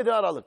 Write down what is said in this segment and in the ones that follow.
17 Aralık.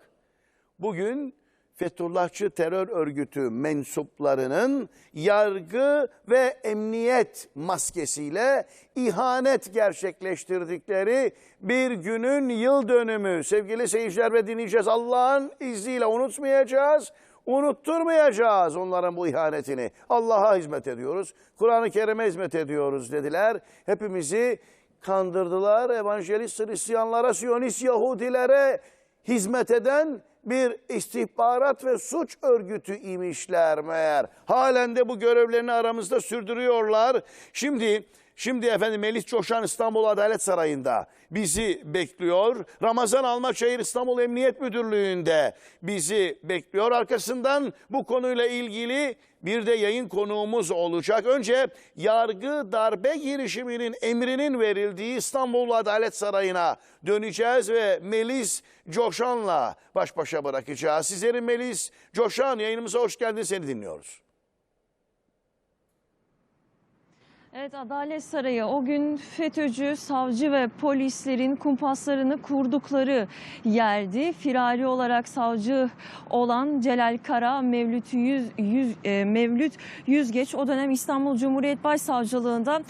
Bugün Fethullahçı terör örgütü mensuplarının yargı ve emniyet maskesiyle ihanet gerçekleştirdikleri bir günün yıl dönümü. Sevgili seyirciler ve dinleyeceğiz. Allah'ın izniyle unutmayacağız. Unutturmayacağız onların bu ihanetini. Allah'a hizmet ediyoruz. Kur'an-ı Kerim'e hizmet ediyoruz dediler. Hepimizi kandırdılar. Evangelist Hristiyanlara, Siyonist Yahudilere hizmet eden bir istihbarat ve suç örgütü imişler meğer. Halen de bu görevlerini aramızda sürdürüyorlar. Şimdi Şimdi efendim Melis Coşan İstanbul Adalet Sarayı'nda bizi bekliyor. Ramazan Almaçayır İstanbul Emniyet Müdürlüğü'nde bizi bekliyor. Arkasından bu konuyla ilgili bir de yayın konuğumuz olacak. Önce yargı darbe girişiminin emrinin verildiği İstanbul Adalet Sarayı'na döneceğiz ve Melis Coşan'la baş başa bırakacağız. Sizleri Melis Coşan yayınımıza hoş geldin seni dinliyoruz. Evet Adalet Sarayı o gün FETÖ'cü, savcı ve polislerin kumpaslarını kurdukları yerdi. Firari olarak savcı olan Celal Kara, Mevlüt Yüz, Yüz, e, Mevlüt Yüzgeç o dönem İstanbul Cumhuriyet Başsavcılığında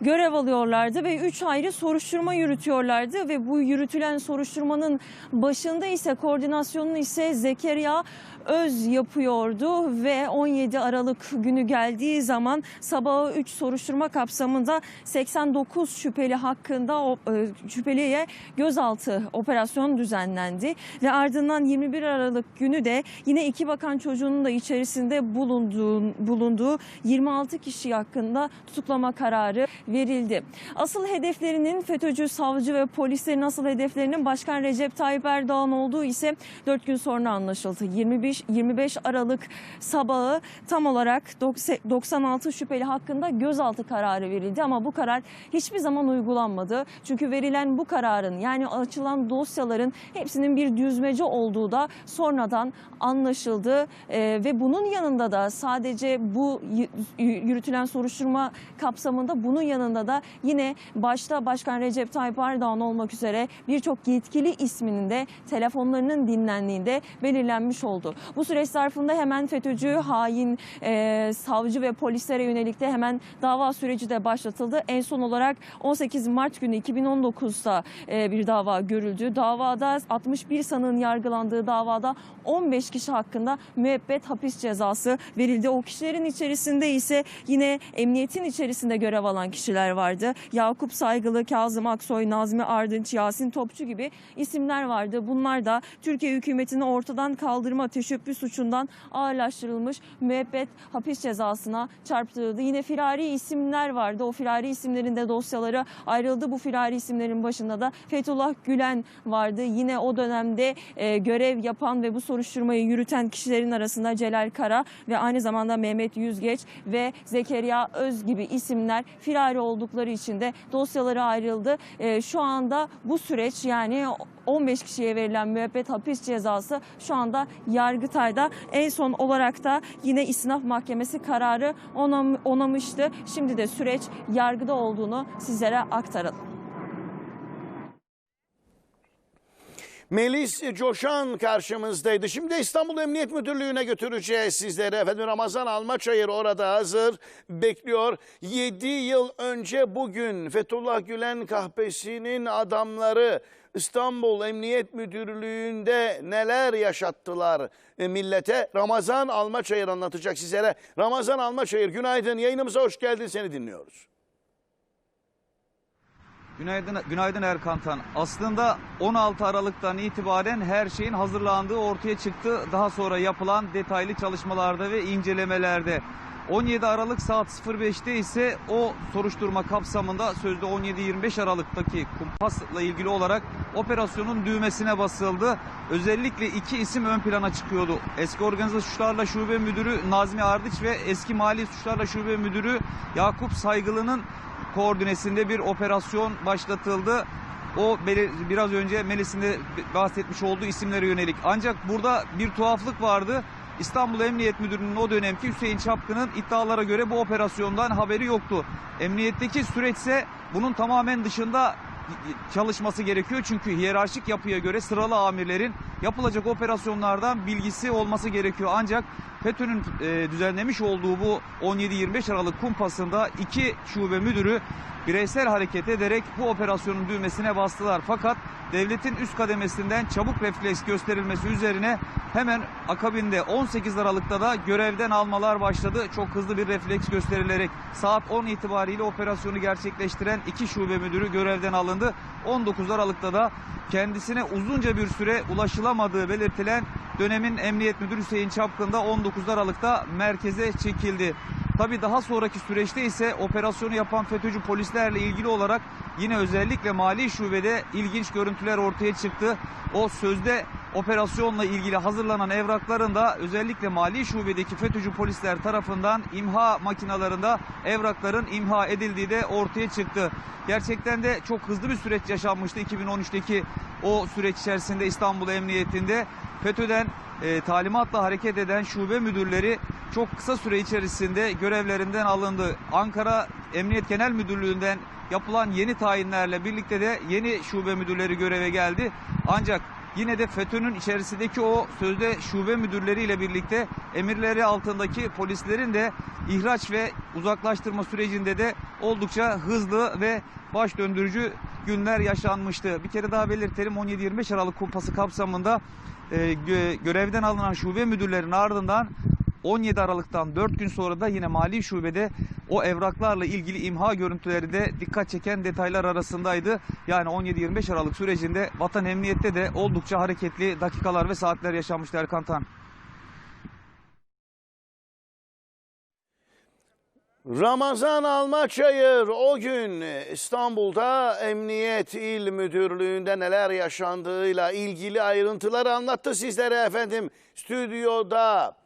görev alıyorlardı ve 3 ayrı soruşturma yürütüyorlardı ve bu yürütülen soruşturmanın başında ise koordinasyonunu ise Zekeriya Öz yapıyordu ve 17 Aralık günü geldiği zaman sabahı 3 soruşturma kapsamında 89 şüpheli hakkında e, şüpheliye gözaltı operasyonu düzenlendi ve ardından 21 Aralık günü de yine iki bakan çocuğunun da içerisinde bulunduğu, bulunduğu 26 kişi hakkında tutuklama kararı verildi. Asıl hedeflerinin FETÖ'cü savcı ve polislerin asıl hedeflerinin Başkan Recep Tayyip Erdoğan olduğu ise 4 gün sonra anlaşıldı. 25 25 Aralık sabahı tam olarak 96 şüpheli hakkında gözaltı kararı verildi ama bu karar hiçbir zaman uygulanmadı. Çünkü verilen bu kararın yani açılan dosyaların hepsinin bir düzmece olduğu da sonradan anlaşıldı Ee, ve bunun yanında da sadece bu yürütülen soruşturma kapsamında bunun yanında da yine başta Başkan Recep Tayyip Erdoğan olmak üzere birçok yetkili isminin de telefonlarının dinlendiğinde belirlenmiş oldu. Bu süreç zarfında hemen FETÖ'cü, hain, e, savcı ve polislere yönelik de hemen dava süreci de başlatıldı. En son olarak 18 Mart günü 2019'da e, bir dava görüldü. Davada 61 sanığın yargılandığı davada 15 kişi hakkında müebbet hapis cezası verildi. O kişilerin içerisinde ise yine emniyetin içerisinde görev alan kişiler vardı. Yakup Saygılı, Kazım Aksoy, Nazmi Ardınç, Yasin Topçu gibi isimler vardı. Bunlar da Türkiye hükümetini ortadan kaldırma teşebbüs suçundan ağırlaştırılmış müebbet hapis cezasına çarptırıldı. Yine firari isimler vardı. O firari isimlerin de dosyaları ayrıldı. Bu firari isimlerin başında da Fethullah Gülen vardı. Yine o dönemde e, görev yapan ve bu soruşturmayı yürüten kişilerin arasında Celal Kara ve aynı zamanda Mehmet Yüzgeç ve Zekeriya Öz gibi isimler firari oldukları için de dosyaları ayrıldı. E, şu anda bu süreç yani 15 kişiye verilen müebbet hapis cezası şu anda Yargıtay'da en son olarak da yine İstinaf Mahkemesi kararı onam, onamıştı. Şimdi de süreç yargıda olduğunu sizlere aktaralım. Melis Coşan karşımızdaydı. Şimdi İstanbul Emniyet Müdürlüğü'ne götüreceğiz sizleri. Efendim Ramazan Almaçayır orada hazır bekliyor. 7 yıl önce bugün Fethullah Gülen kahpesinin adamları İstanbul Emniyet Müdürlüğü'nde neler yaşattılar e, millete? Ramazan Almaçayır anlatacak sizlere. Ramazan Almaçayır günaydın yayınımıza hoş geldin seni dinliyoruz. Günaydın, günaydın Erkan Tan. Aslında 16 Aralık'tan itibaren her şeyin hazırlandığı ortaya çıktı. Daha sonra yapılan detaylı çalışmalarda ve incelemelerde. 17 Aralık saat 05'te ise o soruşturma kapsamında sözde 17-25 Aralık'taki kumpasla ilgili olarak operasyonun düğmesine basıldı. Özellikle iki isim ön plana çıkıyordu. Eski Organize Suçlarla Şube Müdürü Nazmi Ardıç ve eski Mali Suçlarla Şube Müdürü Yakup Saygılı'nın koordinesinde bir operasyon başlatıldı. O biraz önce Melis'in de bahsetmiş olduğu isimlere yönelik. Ancak burada bir tuhaflık vardı. İstanbul Emniyet Müdürü'nün o dönemki Hüseyin Çapkın'ın iddialara göre bu operasyondan haberi yoktu. Emniyetteki süreçse bunun tamamen dışında çalışması gerekiyor. Çünkü hiyerarşik yapıya göre sıralı amirlerin yapılacak operasyonlardan bilgisi olması gerekiyor. Ancak FETÖ'nün e, düzenlemiş olduğu bu 17-25 Aralık kumpasında iki şube müdürü bireysel hareket ederek bu operasyonun düğmesine bastılar. Fakat devletin üst kademesinden çabuk refleks gösterilmesi üzerine hemen akabinde 18 Aralık'ta da görevden almalar başladı. Çok hızlı bir refleks gösterilerek saat 10 itibariyle operasyonu gerçekleştiren iki şube müdürü görevden alındı. 19 Aralık'ta da kendisine uzunca bir süre ulaşılamadığı belirtilen dönemin Emniyet Müdürü Hüseyin Çapkın da 19 Aralık'ta merkeze çekildi. Tabi daha sonraki süreçte ise operasyonu yapan FETÖ'cü polislerle ilgili olarak yine özellikle mali şubede ilginç görüntüler ortaya çıktı. O sözde operasyonla ilgili hazırlanan evrakların da özellikle mali şubedeki FETÖ'cü polisler tarafından imha makinalarında evrakların imha edildiği de ortaya çıktı. Gerçekten de çok hızlı bir süreç yaşanmıştı 2013'teki o süreç içerisinde İstanbul Emniyetinde. FETÖ'den e, talimatla hareket eden şube müdürleri çok kısa süre içerisinde görevlerinden alındı. Ankara Emniyet Genel Müdürlüğü'nden yapılan yeni tayinlerle birlikte de yeni şube müdürleri göreve geldi. Ancak yine de FETÖ'nün içerisindeki o sözde şube müdürleriyle birlikte emirleri altındaki polislerin de ihraç ve uzaklaştırma sürecinde de oldukça hızlı ve baş döndürücü günler yaşanmıştı. Bir kere daha belirtelim 17-25 Aralık kumpası kapsamında e, gö- görevden alınan şube müdürlerinin ardından 17 Aralık'tan 4 gün sonra da yine mali şubede o evraklarla ilgili imha görüntüleri de dikkat çeken detaylar arasındaydı. Yani 17-25 Aralık sürecinde vatan emniyette de oldukça hareketli dakikalar ve saatler yaşanmıştı Erkan Tan. Ramazan Almaçayır o gün İstanbul'da Emniyet İl Müdürlüğü'nde neler yaşandığıyla ilgili ayrıntıları anlattı sizlere efendim. Stüdyoda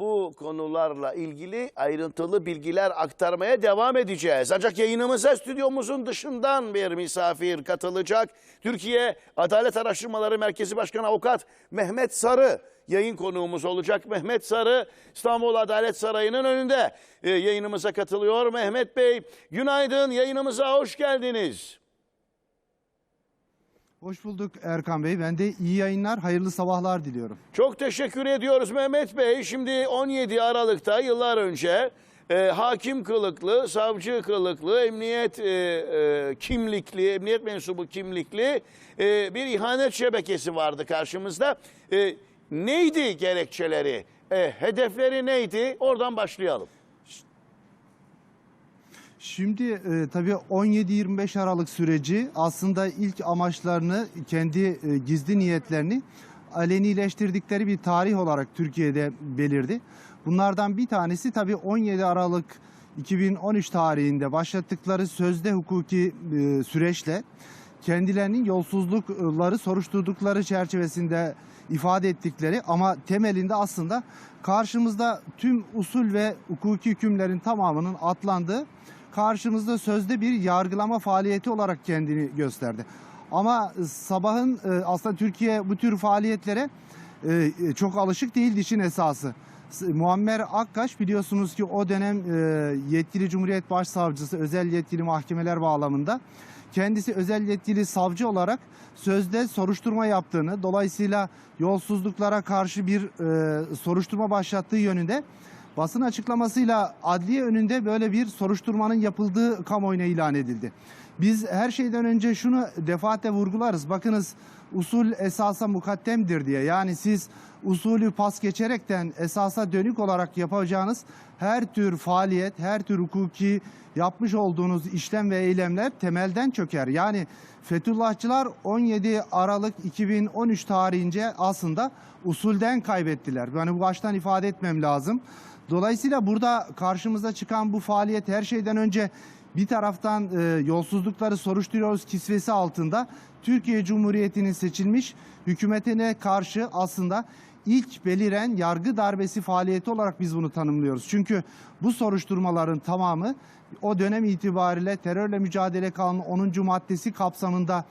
bu konularla ilgili ayrıntılı bilgiler aktarmaya devam edeceğiz. Ancak yayınımıza stüdyomuzun dışından bir misafir katılacak. Türkiye Adalet Araştırmaları Merkezi Başkanı Avukat Mehmet Sarı yayın konuğumuz olacak. Mehmet Sarı İstanbul Adalet Sarayı'nın önünde e, yayınımıza katılıyor. Mehmet Bey günaydın yayınımıza hoş geldiniz. Hoş bulduk Erkan Bey. Ben de iyi yayınlar, hayırlı sabahlar diliyorum. Çok teşekkür ediyoruz Mehmet Bey. Şimdi 17 Aralık'ta yıllar önce e, hakim kılıklı, savcı kılıklı, emniyet e, e, kimlikli, emniyet mensubu kimlikli e, bir ihanet şebekesi vardı karşımızda. E, neydi gerekçeleri? E, hedefleri neydi? Oradan başlayalım. Şimdi e, tabii 17-25 Aralık süreci aslında ilk amaçlarını, kendi e, gizli niyetlerini alenileştirdikleri bir tarih olarak Türkiye'de belirdi. Bunlardan bir tanesi tabii 17 Aralık 2013 tarihinde başlattıkları sözde hukuki e, süreçle kendilerinin yolsuzlukları soruşturdukları çerçevesinde ifade ettikleri ama temelinde aslında karşımızda tüm usul ve hukuki hükümlerin tamamının atlandığı karşımızda sözde bir yargılama faaliyeti olarak kendini gösterdi. Ama sabahın e, aslında Türkiye bu tür faaliyetlere e, çok alışık değildi işin esası. Muammer Akkaş biliyorsunuz ki o dönem e, yetkili Cumhuriyet Başsavcısı özel yetkili mahkemeler bağlamında kendisi özel yetkili savcı olarak sözde soruşturma yaptığını dolayısıyla yolsuzluklara karşı bir e, soruşturma başlattığı yönünde basın açıklamasıyla adliye önünde böyle bir soruşturmanın yapıldığı kamuoyuna ilan edildi. Biz her şeyden önce şunu defaatle vurgularız. Bakınız usul esasa mukaddemdir diye. Yani siz usulü pas geçerekten esasa dönük olarak yapacağınız her tür faaliyet, her tür hukuki yapmış olduğunuz işlem ve eylemler temelden çöker. Yani Fethullahçılar 17 Aralık 2013 tarihince aslında usulden kaybettiler. Yani bu baştan ifade etmem lazım. Dolayısıyla burada karşımıza çıkan bu faaliyet her şeyden önce bir taraftan e, yolsuzlukları soruşturuyoruz kisvesi altında Türkiye Cumhuriyeti'nin seçilmiş hükümetine karşı aslında ilk beliren yargı darbesi faaliyeti olarak biz bunu tanımlıyoruz. Çünkü bu soruşturmaların tamamı o dönem itibariyle terörle mücadele kanunu 10. maddesi kapsamında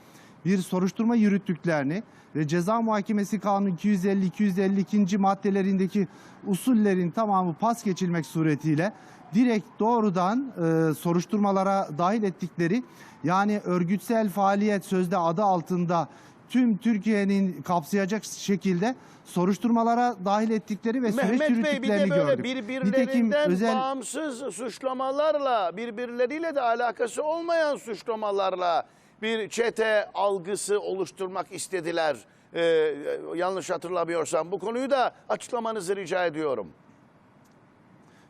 bir soruşturma yürüttüklerini ve ceza muhakemesi kanunu 250-252. maddelerindeki usullerin tamamı pas geçilmek suretiyle direkt doğrudan e, soruşturmalara dahil ettikleri yani örgütsel faaliyet sözde adı altında tüm Türkiye'nin kapsayacak şekilde soruşturmalara dahil ettikleri ve süreç Mehmet Bey bir de böyle gördük. birbirlerinden özel bağımsız suçlamalarla, birbirleriyle de alakası olmayan suçlamalarla bir çete algısı oluşturmak istediler. Ee, yanlış hatırlamıyorsam bu konuyu da açıklamanızı rica ediyorum.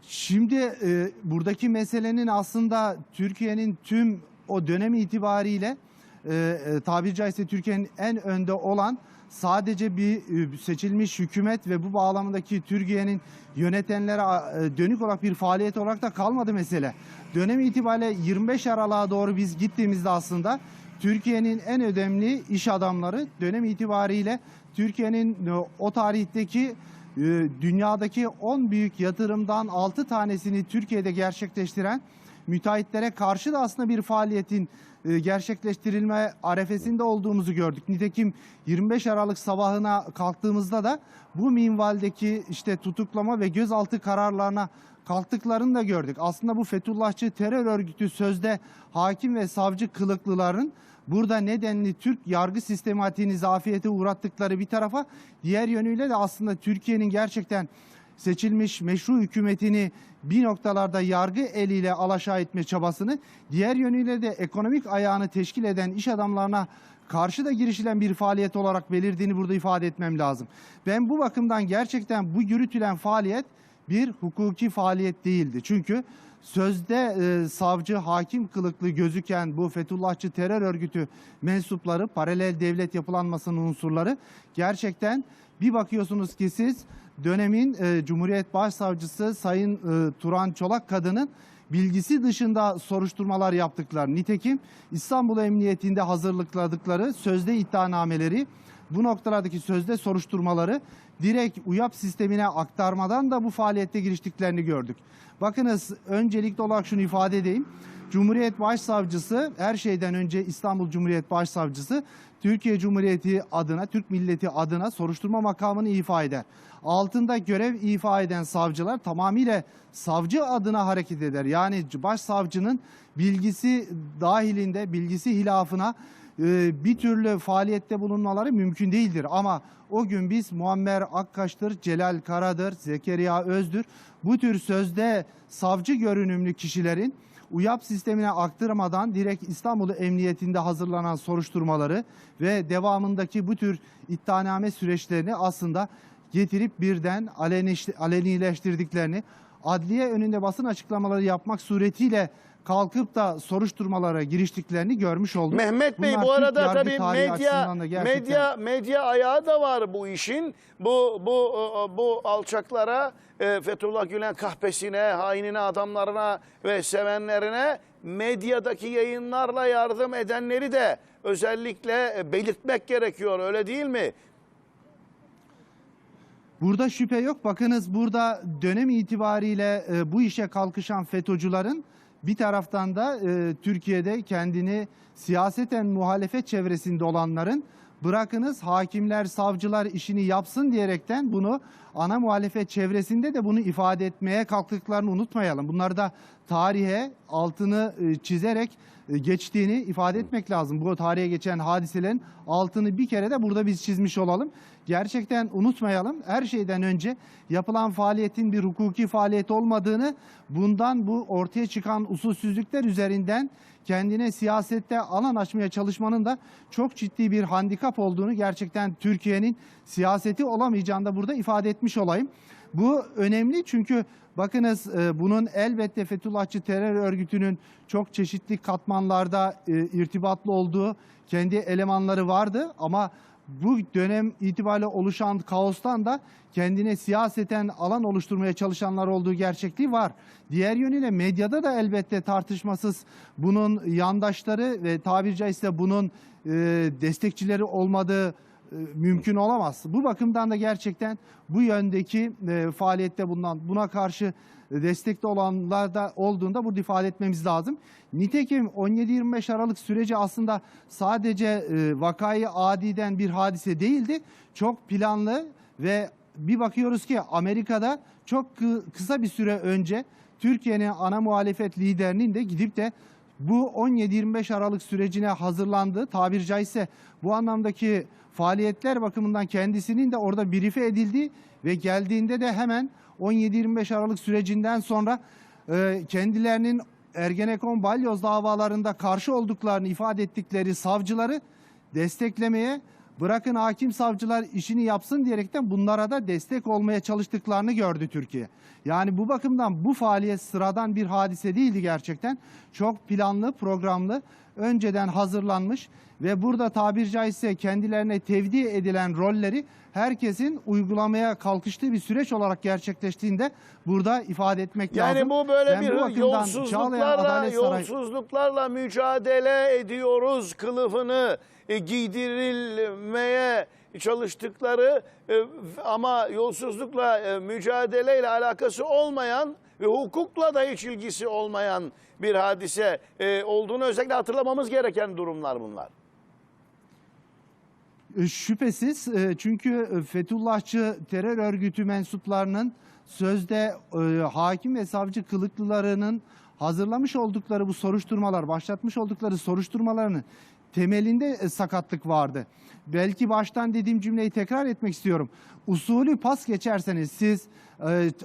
Şimdi e, buradaki meselenin aslında Türkiye'nin tüm o dönemi itibariyle e, e, tabiri caizse Türkiye'nin en önde olan sadece bir e, seçilmiş hükümet ve bu bağlamındaki Türkiye'nin yönetenlere e, dönük olarak bir faaliyet olarak da kalmadı mesele. Dönem itibariyle 25 Aralık'a doğru biz gittiğimizde aslında Türkiye'nin en önemli iş adamları dönem itibariyle Türkiye'nin e, o tarihteki dünyadaki 10 büyük yatırımdan 6 tanesini Türkiye'de gerçekleştiren müteahhitlere karşı da aslında bir faaliyetin e, gerçekleştirilme arefesinde olduğumuzu gördük. Nitekim 25 Aralık sabahına kalktığımızda da bu minvaldeki işte tutuklama ve gözaltı kararlarına kalktıklarını da gördük. Aslında bu Fethullahçı terör örgütü sözde hakim ve savcı kılıklıların burada nedenli Türk yargı sistematiğini zafiyete uğrattıkları bir tarafa diğer yönüyle de aslında Türkiye'nin gerçekten seçilmiş meşru hükümetini bir noktalarda yargı eliyle alaşağı etme çabasını diğer yönüyle de ekonomik ayağını teşkil eden iş adamlarına karşı da girişilen bir faaliyet olarak belirdiğini burada ifade etmem lazım. Ben bu bakımdan gerçekten bu yürütülen faaliyet bir hukuki faaliyet değildi. Çünkü sözde e, savcı, hakim kılıklı gözüken bu Fethullahçı terör örgütü mensupları, paralel devlet yapılanmasının unsurları gerçekten bir bakıyorsunuz ki siz dönemin e, Cumhuriyet Başsavcısı Sayın e, Turan Çolak kadının bilgisi dışında soruşturmalar yaptıklar. Nitekim İstanbul Emniyetinde hazırlıkladıkları sözde iddianameleri bu noktalardaki sözde soruşturmaları direkt UYAP sistemine aktarmadan da bu faaliyette giriştiklerini gördük. Bakınız öncelikli olarak şunu ifade edeyim. Cumhuriyet Başsavcısı her şeyden önce İstanbul Cumhuriyet Başsavcısı Türkiye Cumhuriyeti adına, Türk milleti adına soruşturma makamını ifa eder. Altında görev ifa eden savcılar tamamıyla savcı adına hareket eder. Yani başsavcının bilgisi dahilinde, bilgisi hilafına bir türlü faaliyette bulunmaları mümkün değildir. Ama o gün biz Muammer Akkaş'tır, Celal Kara'dır, Zekeriya Öz'dür bu tür sözde savcı görünümlü kişilerin UYAP sistemine aktarmadan direkt İstanbul Emniyetinde hazırlanan soruşturmaları ve devamındaki bu tür iddianame süreçlerini aslında getirip birden aleni- alenileştirdiklerini, adliye önünde basın açıklamaları yapmak suretiyle kalkıp da soruşturmalara giriştiklerini görmüş olduk. Mehmet Bey Bunlar bu arada tabii medya gerçekten- medya medya ayağı da var bu işin. Bu bu bu alçaklara e, Fethullah Gülen kahpesine, hainine, adamlarına ve sevenlerine medyadaki yayınlarla yardım edenleri de özellikle e, belirtmek gerekiyor. Öyle değil mi? Burada şüphe yok. Bakınız burada dönem itibariyle e, bu işe kalkışan FETÖ'cülerin bir taraftan da e, Türkiye'de kendini siyaseten muhalefet çevresinde olanların bırakınız hakimler, savcılar işini yapsın diyerekten bunu ana muhalefet çevresinde de bunu ifade etmeye kalktıklarını unutmayalım. Bunlar da tarihe altını e, çizerek e, geçtiğini ifade etmek lazım. Bu tarihe geçen hadiselerin altını bir kere de burada biz çizmiş olalım. Gerçekten unutmayalım. Her şeyden önce yapılan faaliyetin bir hukuki faaliyet olmadığını, bundan bu ortaya çıkan usulsüzlükler üzerinden kendine siyasette alan açmaya çalışmanın da çok ciddi bir handikap olduğunu gerçekten Türkiye'nin siyaseti olamayacağını da burada ifade etmiş olayım. Bu önemli çünkü bakınız e, bunun elbette Fethullahçı terör örgütünün çok çeşitli katmanlarda e, irtibatlı olduğu kendi elemanları vardı ama bu dönem itibariyle oluşan kaostan da kendine siyaseten alan oluşturmaya çalışanlar olduğu gerçekliği var. Diğer yönüyle medyada da elbette tartışmasız bunun yandaşları ve tabiri caizse bunun e, destekçileri olmadığı mümkün olamaz. Bu bakımdan da gerçekten bu yöndeki e, faaliyette bulunan buna karşı destekli olanlar da olduğunda burada ifade etmemiz lazım. Nitekim 17-25 Aralık süreci aslında sadece e, vakayı adiden bir hadise değildi. Çok planlı ve bir bakıyoruz ki Amerika'da çok kı- kısa bir süre önce Türkiye'nin ana muhalefet liderinin de gidip de bu 17-25 Aralık sürecine hazırlandı. Tabir caizse bu anlamdaki faaliyetler bakımından kendisinin de orada birife edildiği ve geldiğinde de hemen 17-25 Aralık sürecinden sonra e, kendilerinin Ergenekon balyoz davalarında karşı olduklarını ifade ettikleri savcıları desteklemeye bırakın hakim savcılar işini yapsın diyerekten bunlara da destek olmaya çalıştıklarını gördü Türkiye. Yani bu bakımdan bu faaliyet sıradan bir hadise değildi gerçekten. Çok planlı, programlı, önceden hazırlanmış ve burada tabir caizse kendilerine tevdi edilen rolleri herkesin uygulamaya kalkıştığı bir süreç olarak gerçekleştiğinde burada ifade etmek lazım. Yani bu böyle Ben bir bu yolsuzluklarla, yolsuzluklarla mücadele ediyoruz kılıfını e, giydirilmeye çalıştıkları e, ama yolsuzlukla e, mücadeleyle alakası olmayan ve hukukla da hiç ilgisi olmayan bir hadise e, olduğunu özellikle hatırlamamız gereken durumlar bunlar. E, Şüphesiz e, çünkü e, Fethullahçı terör örgütü mensuplarının sözde hakim ve savcı kılıklılarının hazırlamış oldukları bu soruşturmalar, başlatmış oldukları soruşturmalarının temelinde sakatlık vardı. Belki baştan dediğim cümleyi tekrar etmek istiyorum. Usulü pas geçerseniz siz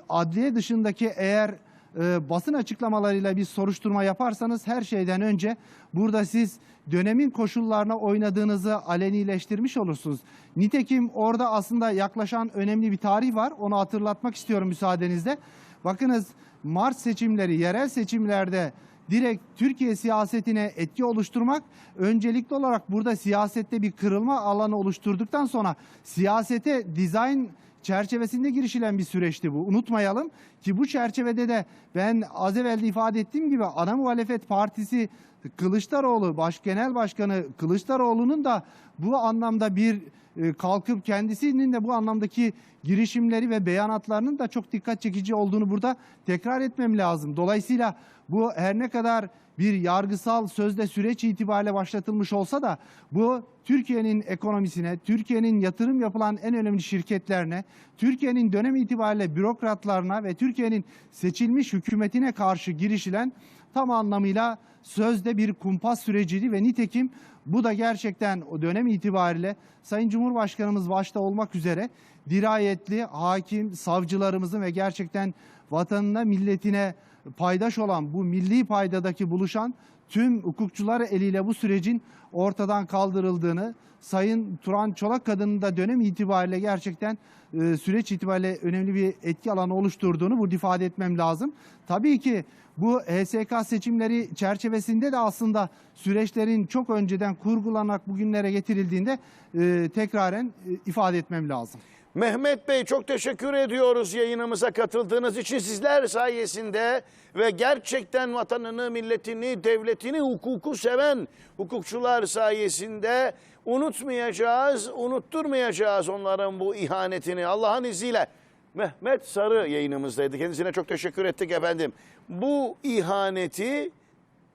adliye dışındaki eğer e, basın açıklamalarıyla bir soruşturma yaparsanız her şeyden önce burada siz dönemin koşullarına oynadığınızı alenileştirmiş olursunuz. Nitekim orada aslında yaklaşan önemli bir tarih var. Onu hatırlatmak istiyorum müsaadenizle. Bakınız Mart seçimleri, yerel seçimlerde direkt Türkiye siyasetine etki oluşturmak öncelikli olarak burada siyasette bir kırılma alanı oluşturduktan sonra siyasete dizayn çerçevesinde girişilen bir süreçti bu. Unutmayalım ki bu çerçevede de ben az evvel de ifade ettiğim gibi ana muhalefet partisi Kılıçdaroğlu, baş genel başkanı Kılıçdaroğlu'nun da bu anlamda bir e, kalkıp kendisinin de bu anlamdaki girişimleri ve beyanatlarının da çok dikkat çekici olduğunu burada tekrar etmem lazım. Dolayısıyla bu her ne kadar bir yargısal sözde süreç itibariyle başlatılmış olsa da bu Türkiye'nin ekonomisine, Türkiye'nin yatırım yapılan en önemli şirketlerine, Türkiye'nin dönem itibariyle bürokratlarına ve Türkiye'nin seçilmiş hükümetine karşı girişilen tam anlamıyla sözde bir kumpas süreciydi ve nitekim bu da gerçekten o dönem itibariyle Sayın Cumhurbaşkanımız başta olmak üzere dirayetli hakim savcılarımızın ve gerçekten vatanına milletine paydaş olan bu milli paydadaki buluşan tüm hukukçular eliyle bu sürecin ortadan kaldırıldığını Sayın Turan Çolak Kadın'ın da dönem itibariyle gerçekten e, süreç itibariyle önemli bir etki alanı oluşturduğunu burada ifade etmem lazım. Tabii ki bu HSK seçimleri çerçevesinde de aslında süreçlerin çok önceden kurgulanarak bugünlere getirildiğinde e, tekraren e, ifade etmem lazım. Mehmet Bey çok teşekkür ediyoruz yayınımıza katıldığınız için sizler sayesinde ve gerçekten vatanını, milletini, devletini, hukuku seven hukukçular sayesinde unutmayacağız, unutturmayacağız onların bu ihanetini Allah'ın izniyle. Mehmet Sarı yayınımızdaydı. Kendisine çok teşekkür ettik efendim. Bu ihaneti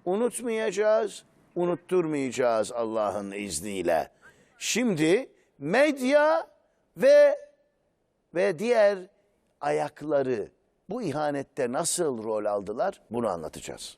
unutmayacağız, unutturmayacağız Allah'ın izniyle. Şimdi medya ve ve diğer ayakları bu ihanette nasıl rol aldılar bunu anlatacağız.